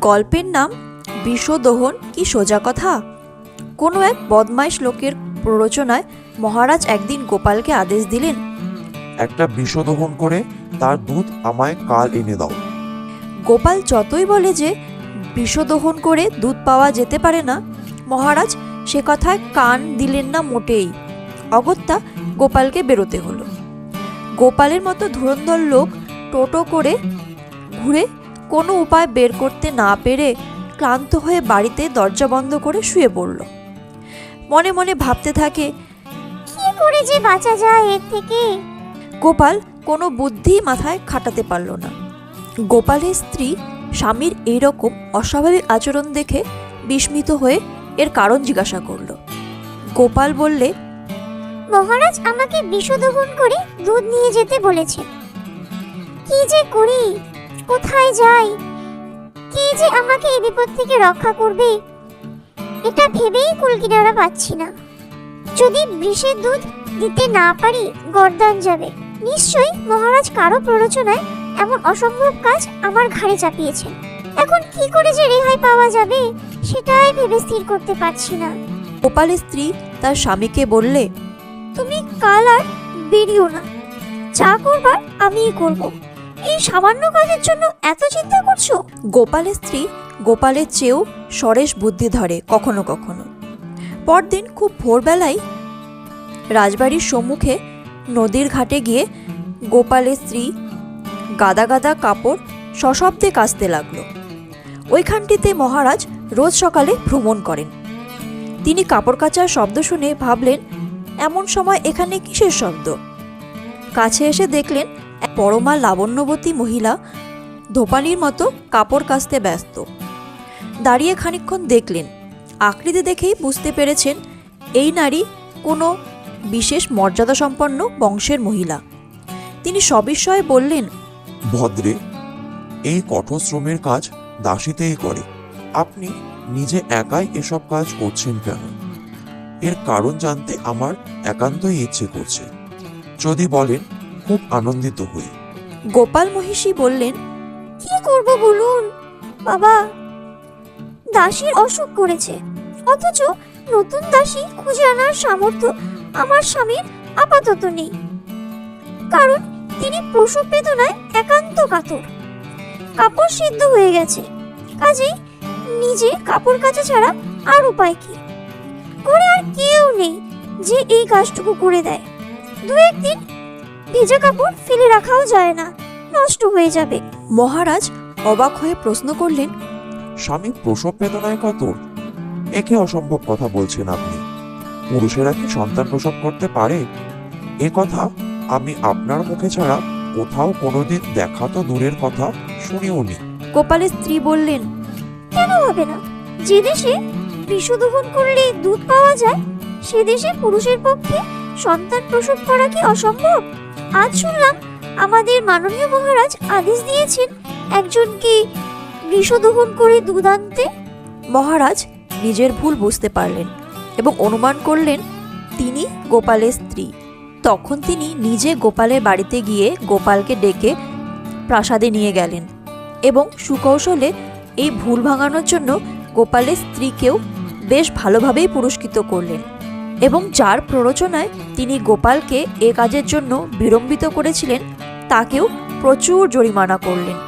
গল্পের নাম বিষদোহন কি সোজা কথা? কোনো এক বদমাইশ লোকের প্ররোচনায় মহারাজ একদিন গোপালকে আদেশ দিলেন একটা বিষদোহন করে তার দুধ আমায় কাল এনে দাও। গোপাল যতই বলে যে বিষদোহন করে দুধ পাওয়া যেতে পারে না মহারাজ সে কথায় কান দিলেন না মোটেই। অগত্যা গোপালকে বেরোতে হলো। গোপালের মতো ধুরন্ধর লোক টোটো করে ঘুরে কোনো উপায় বের করতে না পেরে ক্লান্ত হয়ে বাড়িতে দরজা বন্ধ করে শুয়ে পড়ল। মনে মনে ভাবতে থাকে কি করে যে বাঁচা যায় এর থেকে? গোপাল কোনো বুদ্ধি মাথায় খাটাতে পারল না। গোপালের স্ত্রী স্বামীর এইরকম অস্বাভাবিক আচরণ দেখে বিস্মিত হয়ে এর কারণ জিজ্ঞাসা করল। গোপাল বললে মহারাজ আমাকে বিষদোহন করে দুধ নিয়ে যেতে বলেছে কি যে করি? কোথায় যাই কে যে আমাকে এই বিপদ থেকে রক্ষা করবে? এটা ভেবেই কুলকিনারা পাচ্ছি না। যদি বিষের দুধ দিতে না পারি গরদান যাবে। নিশ্চয়ই মহারাজ কারও প্ররোচনায় এমন অসম্ভব কাজ আমার ঘাড়ে চাপিয়েছেন এখন কি করে যে রেহাই পাওয়া যাবে সেটাই ভেবে স্থির করতে পারছি না। গোপালের স্ত্রী তার স্বামীকে বললে তুমি কাল আর বেরিও না। যা করবার আমিই করব। এই সামান্য কাজের জন্য এত চিন্তা করছ? গোপালের স্ত্রী, গোপালের চেয়েও সরেশ বুদ্ধি ধরে কখনো কখনো। পরদিন খুব ভোরবেলায় রাজবাড়ির সম্মুখে নদীর ঘাটে গিয়ে গোপালের স্ত্রী গাদা গাদা কাপড় সশব্দে কাচতে লাগল। ওইখানটিতে মহারাজ রোজ সকালে ভ্রমণ করেন। তিনি কাপড় কাচার শব্দ শুনে ভাবলেন, এমন সময় এখানে কিসের শব্দ? কাছে এসে দেখলেন পরমা লাবণ্যবতী মহিলা ধোপানির মতো কাপড় কাচতে ব্যস্ত। দাঁড়িয়ে খানিকক্ষণ দেখলেন। আকৃতি দেখেই বুঝতে পেরেছেন এই নারী কোনো বিশেষ মর্যাদাসম্পন্ন বংশের মহিলা। তিনি সবিস্ময়ে বললেন, ভদ্রে, এই কঠোর শ্রমের কাজ দাসীতেই করে। আপনি নিজে একাই এসব কাজ করছেন কেন? এর কারণ জানতে আমার একান্তই ইচ্ছে করছে। যদি বলেন খুব আনন্দিত হই। গোপাল মহিষী বললেন, কি করব বলুন? বাবা, দাসীর অসুখ করেছে। অথচ নতুন দাসী খুঁজে আনার সামর্থ্য আমার স্বামীর আপাতত নেই। কারণ তিনি প্রসব বেদনায় একান্ত কাতর। কাপড় সিদ্ধ হয়ে গেছে। কাজেই নিজে কাপড় কাচা ছাড়া আর উপায় কি? ঘরে আর কেউ নেই যে এই কাজটুকু করে দেয়। দু একদিন ভেজা কাপড় ফেলে রাখাও যায় না নষ্ট হয়ে যাবে। মহারাজ অবাক হয়ে প্রশ্ন করলেন স্বামী প্রসব বেদনায় কাতর একে অসম্ভব কথা বলছেন আপনি। পুরুষেরা কি সন্তান প্রসব করতে পারে? এ কথা আমি আপনার মুখে ছাড়া কোথাও কোনোদিন দেখা তো দূরের কথা শুনিও নি। গোপালের স্ত্রী বললেন কেন হবে না? যে দেশে বিষদোহন করলে দুধ পাওয়া যায় সে দেশে পুরুষের পক্ষে সন্তান প্রসব করা কি অসম্ভব? আজ শুনলাম আমাদের মাননীয় মহারাজ আদেশ দিয়েছেন একজনকে বিষদোহন করে দুধ আনতে। মহারাজ নিজের ভুল বুঝতে পারলেন এবং অনুমান করলেন, তিনি গোপালের স্ত্রী। তখন তিনি নিজে গোপালের বাড়িতে গিয়ে গোপালকে ডেকে প্রাসাদে নিয়ে গেলেন এবং সুকৌশলে এই ভুল ভাঙানোর জন্য গোপালের স্ত্রীকেও বেশ ভালোভাবেই পুরস্কৃত করলেন। এবং যার প্ররোচনায় তিনি গোপালকে এ কাজের জন্য বিলম্বিত করেছিলেন তাকেও প্রচুর জরিমানা করলেন।